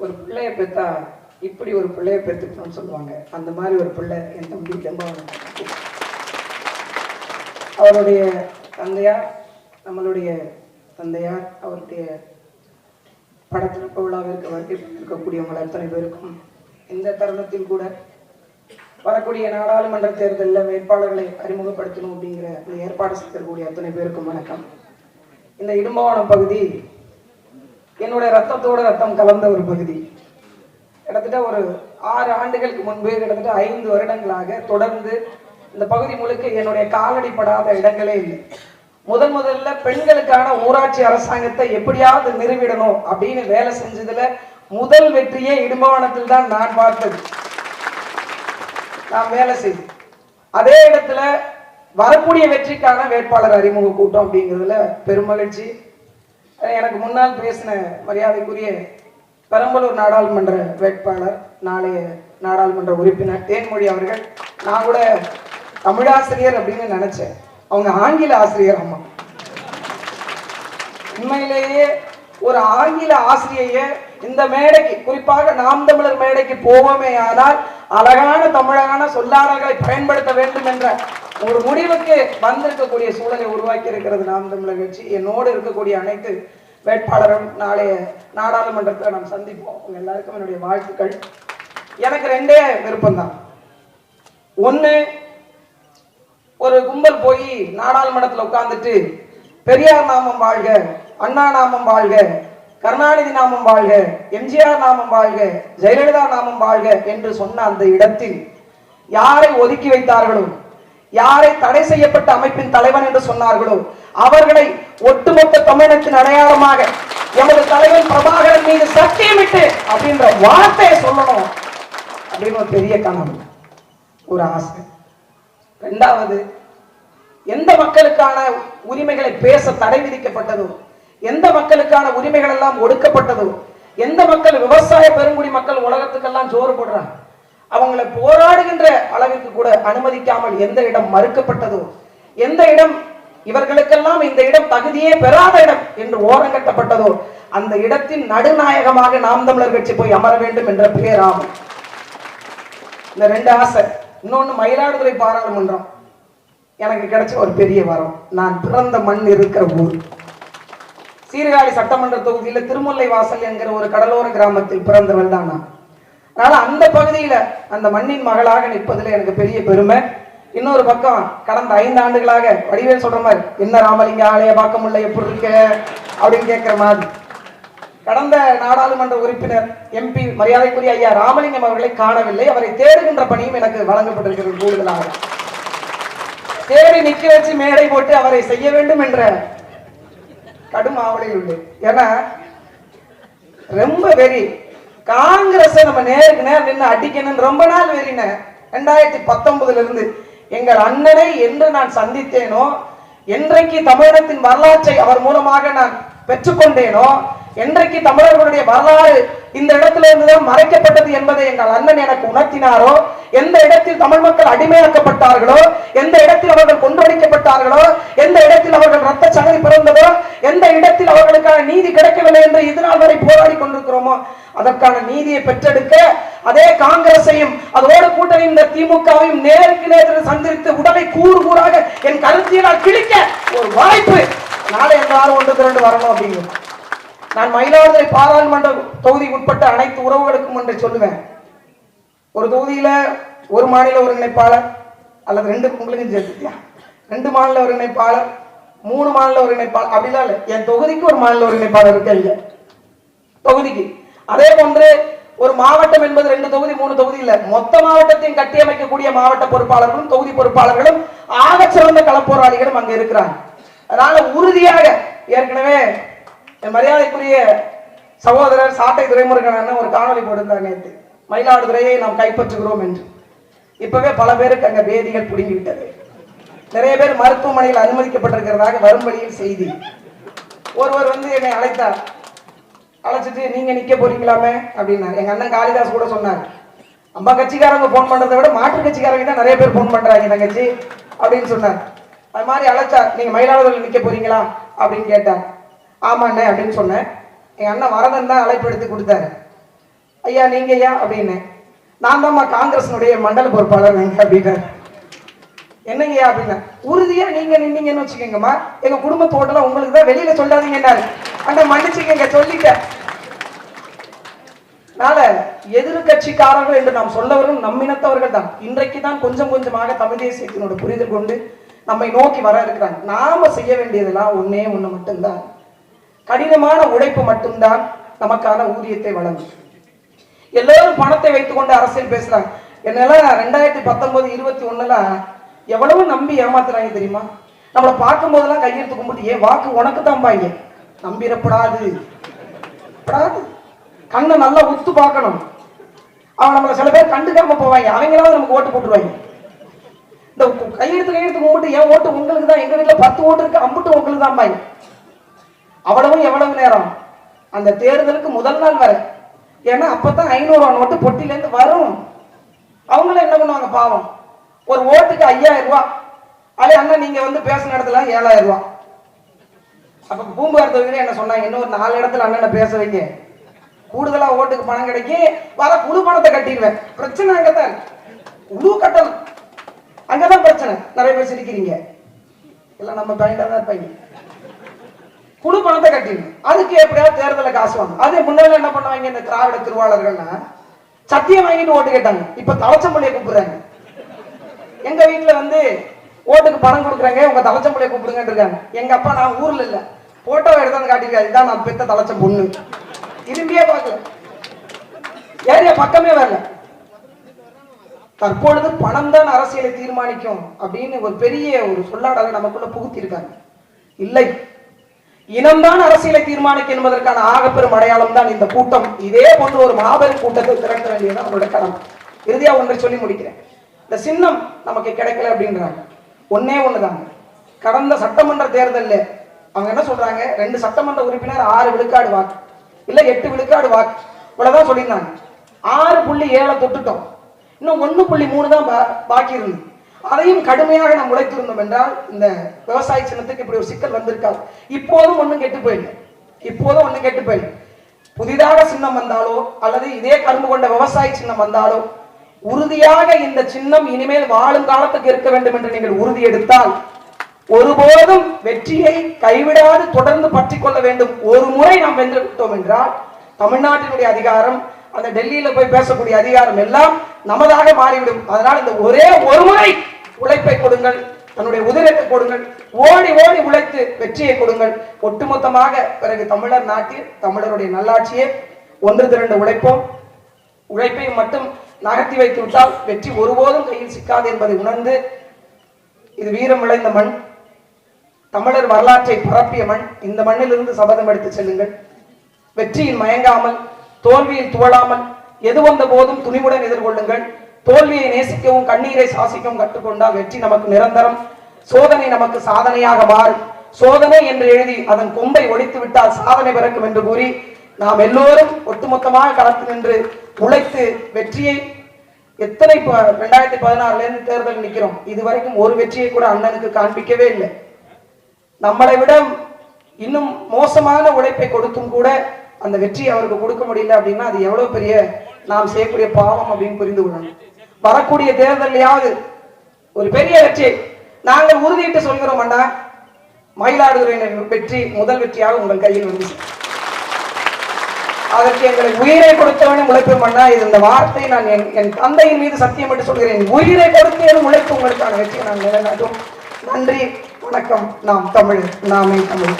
ஒரு பிள்ளைய பெற்றா இப்படி ஒரு பிள்ளைய பெற்றுக்கணும்னு சொல்லுவாங்க. அந்த மாதிரி ஒரு பிள்ளை என் தம்பி ஜெம்பவன் அவருடைய தந்தையார் நம்மளுடைய தந்தையார் அவருடைய படத்திற்கு விழாவிற்கு வருகை இருக்கக்கூடியவங்க அத்தனை பேருக்கும் இந்த தருணத்தில் கூட வரக்கூடிய நாடாளுமன்ற தேர்தலில் வேட்பாளர்களை அறிமுகப்படுத்தணும் அப்படிங்கிற ஏற்பாடு செய்திருக்கக்கூடிய அத்தனை பேருக்கும் வணக்கம். இந்த இடும்பவனம் பகுதி என்னுடைய ரத்தத்தோட ரத்தம் கலந்த ஒரு பகுதி. கிட்டத்தட்ட ஒரு ஆறு ஆண்டுகளுக்கு முன்பு கிட்டத்தட்ட ஐந்து வருடங்களாக தொடர்ந்து இந்த பகுதி முழுக்க என்னுடைய காலடிப்படாத இடங்களே இல்லை. முதன் முதல்ல பெண்களுக்கான ஊராட்சி அரசாங்கத்தை எப்படியாவது நிறுவிடணும் அப்படின்னு வேலை செஞ்சதுல முதல் வெற்றியே இடும்பவனத்தில் தான் நான் பார்த்தது. நான் வேலை செய்து அதே இடத்துல வரக்கூடிய வெற்றிக்கான வேட்பாளர் அறிமுக கூட்டம் அப்படிங்கிறதுல பெருமகிழ்ச்சி. எனக்கு முன்னால் பேசின மரியாதைக்குரிய பெரம்பலூர் நாடாளுமன்ற வேட்பாளர் நாளைய நாடாளுமன்ற உறுப்பினர் தேன்மொழி அவர்கள். நான் கூட தமிழாசிரியர் அப்படின்னு நினைச்சேன். அவங்க ஆங்கில ஆசிரியர் அம்மா. உண்மையிலேயே ஒரு ஆங்கில ஆசிரியைய இந்த மேடைக்கு குறிப்பாக நாம் தமிழர் மேடைக்கு போவோமே ஆனால் அழகான தமிழகான சொல்லாடல்களை பயன்படுத்த வேண்டும் என்ற ஒரு முடிவுக்கு வந்திருக்கக்கூடிய சூழலை உருவாக்கி இருக்கிறது நாம் தமிழக கட்சி. என்னோடு இருக்கக்கூடிய அனைத்து வேட்பாளரும் நாளைய நாடாளுமன்றத்தில் நாம் சந்திப்போம். உங்க எல்லாருக்கும் என்னுடைய வாழ்த்துக்கள். எனக்கு ரெண்டே விருப்பம்தான். ஒன்று ஒரு கும்பல் போய் நாடாளுமன்றத்தில் உட்கார்ந்துட்டு பெரியார் நாமம் வாழ்க அண்ணா நாமம் வாழ்க கருணாநிதி நாமம் வாழ்க எம்ஜிஆர் நாமம் வாழ்க ஜெயலலிதா நாமம் வாழ்க என்று சொன்ன அந்த இடத்தில் யாரை ஒதுக்கி வைத்தார்களோ யாரை தடை செய்யப்பட்ட அமைப்பின் தலைவன் என்று சொன்னார்களோ அவர்களை ஒட்டுமொத்த தமிழகத்தின் அடையாளமாக எமது தலைவன் பிரபாகரன் மீது சத்தியமிட்டு அப்படின்ற வார்த்தையை சொல்லணும் அப்படின்னு ஒரு பெரிய கனவு ஒரு ஆசை. ரெண்டாவது எந்த மக்களுக்கான உரிமைகளை பேச தடை விதிக்கப்பட்டதோ எந்த மக்களுக்கான உரிமைகள் எல்லாம் ஒடுக்கப்பட்டதோ எந்த மக்கள் விவசாய பெருங்குடி மக்கள் உலகத்துக்கெல்லாம் சோறு போடுறாங்க? அவங்களை போராடுகின்ற அளவிற்கு கூட அனுமதிக்காமல் எந்த இடம் மறுக்கப்பட்டதோ எந்த இடம் இவர்களுக்கெல்லாம் இந்த இடம் தகுதியே பெறாத இடம் என்று ஓரங்கட்டப்பட்டதோ அந்த இடத்தின் நடுநாயகமாக நாம் தமிழர் கட்சி போய் அமர வேண்டும் என்ற பேராகும் இந்த ரெண்டு ஆசை. இன்னொன்னு மயிலாடுதுறை பாராளுமன்றம். எனக்கு கிடைச்ச ஒரு பெரிய வரம். நான் பிறந்த மண் இருக்கிற ஊர். சீர்காழி சட்டமன்ற தொகுதியில திருமுல்லை வாசல் என்கிற ஒரு கடலோர கிராமத்தில் பிறந்தவன் தான் நான். அதனால அந்த பகுதியில அந்த மண்ணின் மகளாக நிற்பதுல எனக்கு பெரிய பெருமை. இன்னொரு பக்கம் கடந்த ஐந்து ஆண்டுகளாக வடிவேல் சொல்ற மாதிரி என்ன ராமலிங்க ஆலய பார்க்க முடியல எப்படி இருக்க? அப்படின்னு கேட்கிற மாதிரி. கடந்த நாடாளுமன்ற உறுப்பினர் எம்பி மரியாதைக்குரிய ஐயா ராமலிங்கம் அவர்களை காணவில்லை. அவரை தேடுகின்ற பணியும் எனக்கு வழங்கப்பட்டிருக்கிறது கூடுதலாக. தேடி நிக்க வச்சு மேடை போட்டு அவரை செய்ய வேண்டும் என்ற கடும் ஆவலில் உண்டு ஏன்னா ரொம்ப வெறி காங்கிரஸை நம்ம நேருக்கு நேர் நின்று அடிக்கணும்னு ரொம்ப நாள் வெறினேன். ரெண்டாயிரத்தி பத்தொன்பதுல இருந்து எங்கள் அண்ணனை என்று நான் சந்தித்தேனோ என்றைக்கு தமிழகத்தின் வரலாற்றை அவர் மூலமாக நான் பெற்றுக்கொண்டேனோ? என்றைக்கு தமிழர்களுடைய வரலாறு இந்த இடத்துல இருந்துதான் மறைக்கப்பட்டது என்பதை எங்கள் அண்ணன் எனக்கு உணர்த்தினாரோ? எந்த இடத்தில் தமிழ் மக்கள் அடிமையாக்கப்பட்டார்களோ? எந்த இடத்தில் அவர்கள் கொன்றடிக்கப்பட்டார்களோ எந்த இடத்தில் அவர்கள் ரத்த சங்கை பிறந்ததோ? எந்த இடத்தில் அவர்களுக்கான நீதி கிடைக்கவில்லை என்று இதுநாள் வரை போராடி கொண்டிருக்கிறோமோ? அதற்கான நீதியை பெற்றெடுக்க அதே காங்கிரஸையும் அதோடு கூட்டணி இந்த திமுகவையும் நேருக்கு நேரில் சந்தித்து உடலை கூறு கூறாக என் கருத்தியலால் கிழிக்க ஒரு வாய்ப்பு நாளை எல்லாரும் ஒன்று திரண்டு வரணும் அப்படிங்கிறது நான் மயிலாடுதுறை பாராளுமன்ற தொகுதிக்கு உட்பட்ட அனைத்து உறவுகளுக்கும் ஒன்றை சொல்லுவேன். ஒரு தொகுதியில் ஒரு மாநில ஒருங்கிணைப்பாளர் அல்லது ரெண்டு உங்களுக்கும் சேர்த்துட்டியா ரெண்டு மாநில ஒருங்கிணைப்பாளர் மூணு மாநில ஒருங்கிணைப்பாளர் அப்படிலாம் இல்லை. என் தொகுதிக்கு ஒரு மாநில ஒருங்கிணைப்பாளர் இருக்கு இல்ல. தொகுதிக்கு. அதே போன்று ஒரு மாவட்டம் என்பது ரெண்டு தொகுதி மூணு தொகுதி இல்லை. மொத்த மாவட்டத்தையும் கட்டியமைக்கக்கூடிய மாவட்ட பொறுப்பாளர்களும் தொகுதி பொறுப்பாளர்களும் ஆக சிறந்த களப்போராளிகளும் அங்கே இருக்கிறாங்க. அதனால உறுதியாக ஏற்கனவே என் மரியாதைக்குரிய சகோதரர் சாட்டை துறைமுருகன் அண்ணன் ஒரு காணொளி போட்டிருந்தார் நேற்று மயிலாடுதுறையை நாம் கைப்பற்றுகிறோம் என்று. இப்பவே பல பேருக்கு அங்க வேதிகள் பிடுங்கிவிட்டது. நிறைய பேர் மருத்துவமனையில் அனுமதிக்கப்பட்டிருக்கிறதாக வரும் வழியில் செய்தி. ஒருவர் வந்து என்னை அழைத்தார். அழைச்சிட்டு நீங்க நிக்க போறீங்களாமே? அப்படின்னாரு. எங்க அண்ணன் காளிதாஸ் கூட சொன்னார். அம்மா கட்சிக்காரங்க ஃபோன் பண்றதை விட மாற்று கட்சிக்காரங்க தான் நிறைய பேர் ஃபோன் பண்றாங்க தங்கச்சி அப்படின்னு சொன்னார். அது மாதிரி அழைச்சார் நீங்க மயிலாடுதுறையில் நிக்க போறீங்களா? அப்படின்னு கேட்டார் ஆமாண்ணே அப்படின்னு சொன்னேன். எங்க அண்ணன் வரதன் தான் அழைப்பு எடுத்து கொடுத்தாரு. ஐயா நீங்க ஐயா அப்படின்னு. நான் தான்மா காங்கிரஸினுடைய மண்டல பொறுப்பாளர் நீங்க அப்படின்னாரு. என்னங்கய்யா? அப்படின்னா உறுதியா நீங்க நின்னீங்கன்னு வச்சுக்கோங்கம்மா. எங்க குடும்பத்தோட்டலாம் உங்களுக்கு தான் வெளியில சொல்லாதீங்கன்னாரு. அந்த மன்னிச்சுக்கங்க சொல்லிட்டேன். அதனால எதிர்கட்சிக்காரர்கள் என்று நாம் சொல்லவரும் நம்மினத்தவர்கள் தான். இன்றைக்கு தான் கொஞ்சம் கொஞ்சமாக தமிழ் தேசியத்தினோட புரிதல் கொண்டு நம்மை நோக்கி வர இருக்கிறாங்க. நாம செய்ய வேண்டியதெல்லாம் ஒண்ணே ஒண்ணு மட்டும்தான். கடினமான உழைப்பு மட்டும்தான் நமக்கான ஊதியத்தை வழங்கும். எல்லாரும் பணத்தை வைத்துக்கொண்டு அரசியல் பேசுறாங்க. என்னெல்லாம் ரெண்டாயிரத்தி பத்தொன்பது இருபத்தி ஒண்ணுல எவ்வளவு நம்பி ஏமாத்துறாங்க தெரியுமா? நம்மளை பார்க்கும் போதெல்லாம் கையெழுத்து கும்பிட்டு ஏன் வாக்கு உனக்கு தான் பாங்க நம்பிடப்படாது. படாது. கண்ணை நல்லா உத்து பார்க்கணும். அவன் நம்மளை சில பேர் கண்டுக்காம போவாங்க. அவங்களாவது நமக்கு ஓட்டு போட்டுருவாங்க. இந்த கையெழுத்து கையெழுத்து கும்பிட்டு ஏன் ஓட்டு உங்களுக்கு தான் எங்க வீட்டுல பத்து ஓட்டு இருக்கு அம்புட்டு உங்களுக்கு தான் பாய் அவ்வளவும் எவ்வளவு நேரம்? அந்த தேர்தலுக்கு முதல் நாள் வர. ஏன்னா அப்பதான் ஐநூறு நோட்டு பொட்டிலேருந்து வரும். அவங்களும் என்ன பண்ணுவாங்க பாவம்? ஒரு ஓட்டுக்கு ஐயாயிரம் ரூபாய். அதே அண்ணன் நீங்க வந்து பேசின இடத்துல ஏழாயிரம் ரூபாய். அப்ப பூம்புகார் தொகுதியில என்ன சொன்னாங்க? இன்னும் நாலு இடத்துல அண்ணனை பேச வைங்க. கூடுதலா ஓட்டுக்கு பணம் கிடைக்கும் வர குழு பணத்தை கட்டிடுவேன். பிரச்சனை அங்கதான். குழு கட்டணும். அங்கதான் பிரச்சனை. நிறைய பேர் சிரிக்கிறீங்க. எல்லாம் நம்ம பையன்டா தான் இருப்பாங்க. குழு பணத்தை கட்டிடணும். அதுக்கு எப்படியாவது தேர்தல காசு வாங்க அதே முன்னால என்ன பண்ணுவாங்க இந்த திராவிட திருவாளர்கள்னா சத்தியம் வாங்கிட்டு ஓட்டு கேட்டாங்க. இப்ப தலச்சம்பள்ளியை கூப்பிடுறாங்க. எங்க வீட்டுல வந்து ஓட்டுக்கு பணம் கொடுக்குறாங்க. உங்க தலச்சம்பள்ளியை கூப்பிடுங்கன்னு இருக்காங்க. எங்க அப்பா நான் ஊர்ல இல்ல. போட்டோ எடுத்தாந்து காட்டிருக்காரு இதான் நான் பெத்த தலைச்ச பொண்ணு. திரும்பியே பார்க்கல. ஏரியா பக்கமே வரல. தற்பொழுது பணம் தான் அரசியலை தீர்மானிக்கும் அப்படின்னு ஒரு பெரிய ஒரு சொல்லாடலை நமக்குள்ள புகுத்திருக்காங்க இல்லை. இனம்தான் அரசியலை தீர்மானிக்கும் என்பதற்கான ஆகப்பெரும் அடையாளம் தான் இந்த கூட்டம். இதே போன்ற ஒரு மாபெரும் கூட்டத்தை திரட்ட வேண்டியது நம்மளோட கடமை. இறுதியா ஒன்றை சொல்லி முடிக்கிறேன். இந்த சின்னம் நமக்கு கிடைக்கல அப்படின்றாங்க. ஒன்னே ஒண்ணுதாங்க. கடந்த சட்டமன்ற தேர்தலில் அவங்க என்ன சொல்றாங்க? ரெண்டு சட்டமன்ற உறுப்பினர் ஆறு விழுக்காடு வாக்கு. இல்ல எட்டு விழுக்காடு வாக்கு. இவ்வளவுதான் சொல்லியிருந்தாங்க. ஆறு புள்ளி ஏழை தொட்டுட்டோம். இன்னும் ஒன்று புள்ளி மூணு தான் பா- பாக்கி இருந்தது. அதையும் கடுமையாக நாம் உழைத்திருந்தோம் என்றால் இந்த விவசாய சின்னத்துக்கு இப்படி ஒரு சிக்கல் வந்திருக்காது. இப்போதும் ஒன்றும் கெட்டு போயிடல இப்போதும் ஒன்றும் கெட்டு போயிடல புதிதாக சின்னம் வந்தாலோ அல்லது இதே கரும்பு கொண்ட விவசாய சின்னம் வந்தாலோ உறுதியாக இந்த சின்னம் இனிமேல் வாழும் காலத்துக்கு இருக்க வேண்டும் என்று நீங்கள் உறுதி எடுத்தால் ஒருபோதும் வெற்றியை கைவிடாது தொடர்ந்து பற்றி கொள்ள வேண்டும். ஒரு முறை நாம் வென்று விட்டோம் என்றால் தமிழ்நாட்டினுடைய அதிகாரம் அந்த டெல்லியில போய் பேசக்கூடிய அதிகாரம் எல்லாம் நமதாக மாறிவிடும். அதனால் இந்த ஒரே ஒரு முறை உழைப்பை கொடுங்கள் தன்னுடைய உதிரத்தை கொடுங்கள் ஓடி ஓடி உழைத்து வெற்றியை கொடுங்கள். ஒட்டுமொத்தமாக பிறகு தமிழர் நாட்டில் தமிழருடைய நல்லாட்சியை ஒன்று திரண்டு உழைப்போம். உழைப்பை மட்டும் நகர்த்தி வைத்து விட்டால் வெற்றி ஒருபோதும் கையில் சிக்காது என்பதை உணர்ந்து இது வீரம் விளைந்த மண். தமிழர் வரலாற்றை பரப்பிய மண். இந்த மண்ணிலிருந்து சபதம் எடுத்து செல்லுங்கள். வெற்றியில் மயங்காமல் தோல்வியில் துவளாமல் எது வந்த போதும் துணிவுடன் எதிர்கொள்ளுங்கள். தோல்வியை நேசிக்கவும் கண்ணீரை சாசிக்கவும் கற்றுக்கொண்டால் வெற்றி நமக்கு நிரந்தரம். சோதனை நமக்கு சாதனையாக மாறும். சோதனை என்று எழுதி அதன் கொம்பை ஒழித்து விட்டால் சாதனை பிறக்கும் என்று கூறி நாம் எல்லோரும் ஒட்டுமொத்தமாக களத்து நின்று உழைத்து வெற்றியை எத்தனை ப- ரெண்டாயிரத்தி பதினாறுல இருந்து தேர்தல் நிக்கிறோம் இதுவரைக்கும் ஒரு வெற்றியை கூட அண்ணனுக்கு காண்பிக்கவே இல்லை. நம்மளை விட இன்னும் மோசமான உழைப்பை கொடுத்தும் கூட அந்த வெற்றி அவருக்கு கொடுக்க முடியல அப்படின்னா அது எவ்வளவு பெரிய நாம் செய்யக்கூடிய பாவம் அப்படின்னு புரிந்து கொள்ளணும். வரக்கூடிய தேர்தலையாவது ஒரு பெரிய வெற்றி. நாங்கள் உறுதியிட்டு சொல்கிறோம் அண்ணா. மயிலாடுதுறையினர் வெற்றி முதல் வெற்றியாக உங்கள் கையில் வந்து அதற்கு எங்களை உயிரை கொடுத்தவனும் உழைப்பும் அண்ணா. இது இந்த வார்த்தை நான் என் என் தந்தையின் மீது சத்தியம் என்று சொல்கிறேன். உயிரை கொடுத்தேனும் உழைப்பு உங்களுக்கான வெற்றியை நான் நிலைநாட்டும். நன்றி வணக்கம். நாம் தமிழ் நாமே தமிழ்